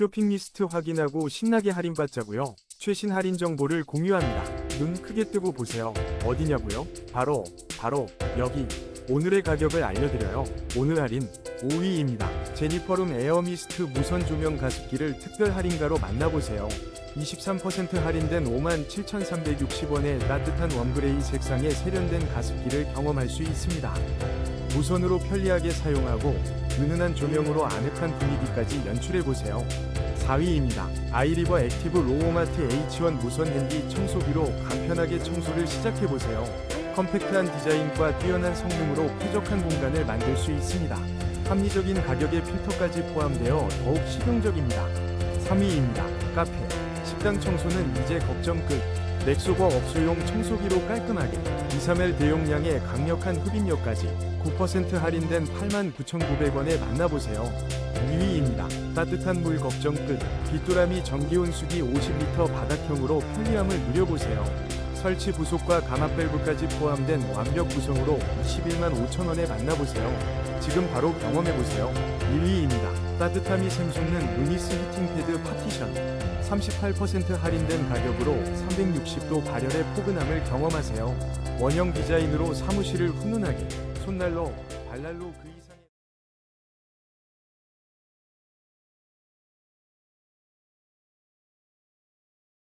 쇼핑 리스트 확인하고 신나게 할인받자고요. 최신 할인 정보를 공유합니다. 눈 크게 뜨고 보세요. 어디냐고요? 바로 바로 여기. 오늘의 가격을 알려드려요. 오늘 할인 5위입니다. 제니퍼룸 에어미스트 무선 조명 가습기를 특별 할인가로 만나보세요. 23% 할인된 57,360원에 따뜻한 원그레이 색상의 세련된 가습기를 경험할 수 있습니다. 무선으로 편리하게 사용하고 은은한 조명으로 아늑한 분위기까지 연출해보세요. 4위입니다. 아이리버 액티브 로우마트 H1 무선 핸디 청소기로 간편하게 청소를 시작해보세요. 컴팩트한 디자인과 뛰어난 성능으로 쾌적한 공간을 만들 수 있습니다. 합리적인 가격에 필터까지 포함되어 더욱 실용적입니다. 3위입니다. 카페, 식당 청소는 이제 걱정 끝. 넥소버 업소용 청소기로 깔끔하게 2, 3L 대용량의 강력한 흡입력까지 9% 할인된 89,900원에 만나보세요. 2위입니다. 따뜻한 물 걱정 끝. 빗도라미 전기온수기 50리터 바닥형으로 편리함을 누려보세요. 설치 부속과 감압 밸브까지 포함된 완벽 구성으로 21만 5천원에 만나보세요. 지금 바로 경험해보세요. 1위입니다. 따뜻함이 샘솟는 루니스 히팅 패드 파티션. 38% 할인된 가격으로 360도 발열의 포근함을 경험하세요. 원형 디자인으로 사무실을 훈훈하게, 손난로, 발난로 그 이상